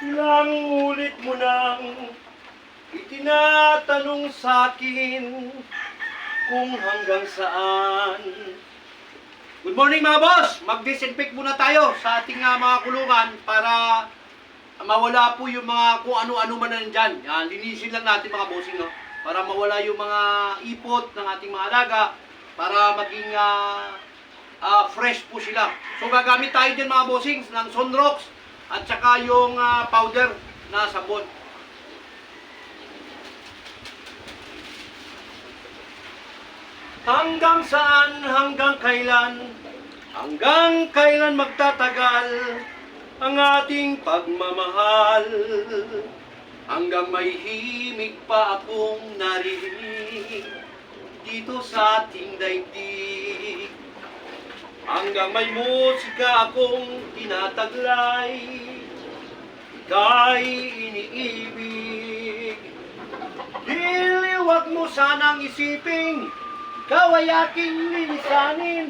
Ilang ulit mo nang itinatanong sa akin kung hanggang saan. Good morning mga boss! Mag-disinfect muna tayo sa ating ah, mga kulungan para mawala po yung mga kung ano-ano man na nandyan. Yan, linisin lang natin mga bossing, no? Para mawala yung mga ipot ng ating mga alaga para maging ah, ah, fresh po sila. So gagamit tayo dyan mga bossing ng Sunrox at saka yung ah, powder na sabon. Hanggang saan, hanggang kailan, hanggang kailan magtatagal ang ating pagmamahal. Hanggang may himig pa akong narinig dito sa ating daigdig. Hanggang may musika akong tinataglay, ika'y iniibig. Diliwag mo sanang isiping, ikaw ay aking lilisanin.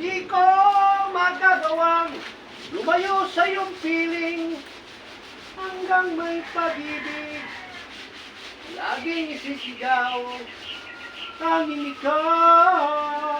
Di ko magagawang lumayo sa iyong piling hanggang may pag-ibig. Laging isisigaw, tanging ikaw.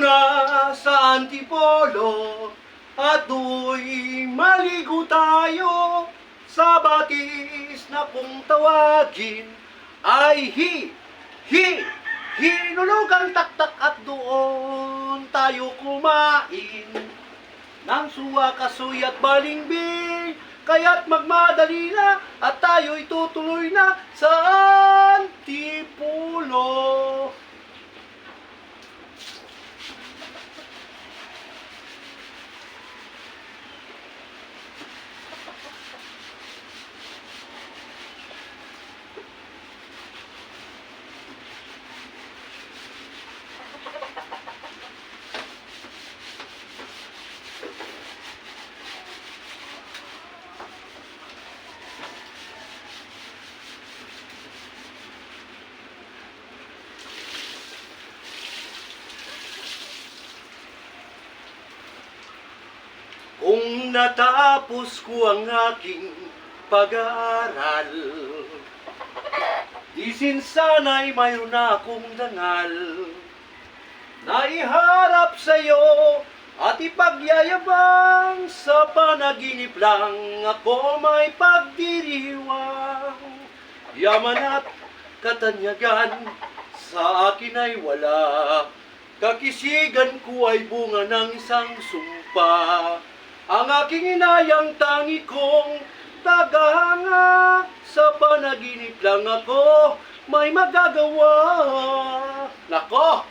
na sa Antipolo at do'y maligo tayo sa batis na kung tawagin ay hi, hi, hinulugang taktak at doon tayo kumain ng suwa, kasoy at balingbing kaya't magmadali na at tayo'y tutuloy na sa Antipolo. Kung natapos ko ang aking pag-aaral Di sana'y mayroon akong dangal Na iharap sa'yo at ipagyayabang Sa panaginip lang. Ako may pagdiriwang Yaman at katanyagan sa akin ay wala. Kakisigan ko ay bunga ng isang sumpa Ang aking inayang tangi kong tagahanga Sa panaginip lang ako may magagawa Nako!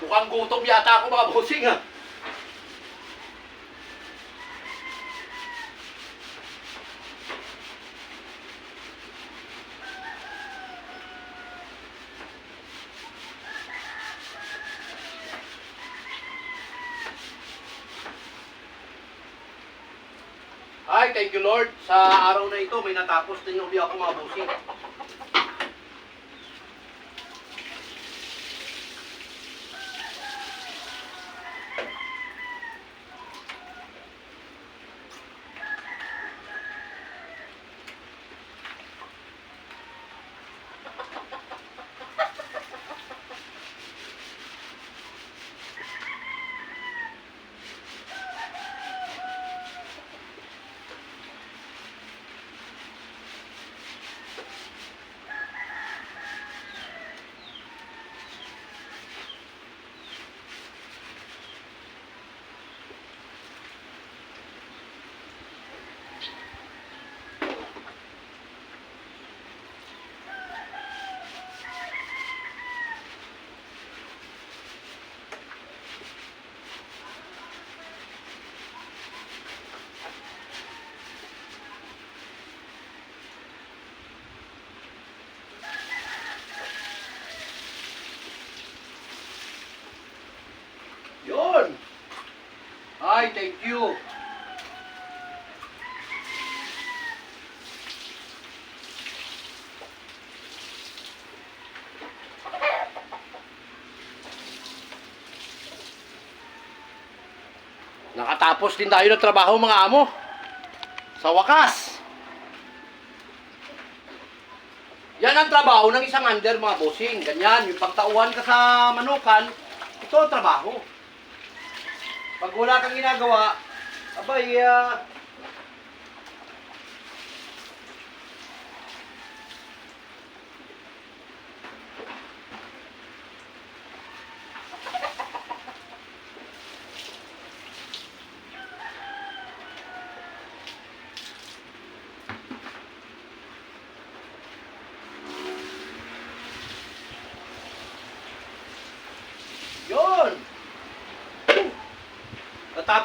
Mukhang gutom yata ako mga bossing ha Ay, thank you Lord. Sa araw na ito, may natapos din uli ako mga bossing. Yun! Ay, thank you. Nakatapos din tayo ng trabaho mga amo. Sa wakas. Yan ang trabaho ng isang under mga bossing. Ganyan, yung pagtauhan ka sa manukan, ito ang trabaho. Pag wala kang ginagawa, abay, ah,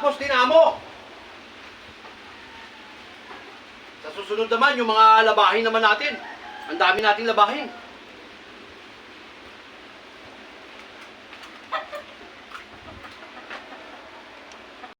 Natapos din amo. Sa susunod naman, yung mga labahin naman natin. Ang dami nating labahin.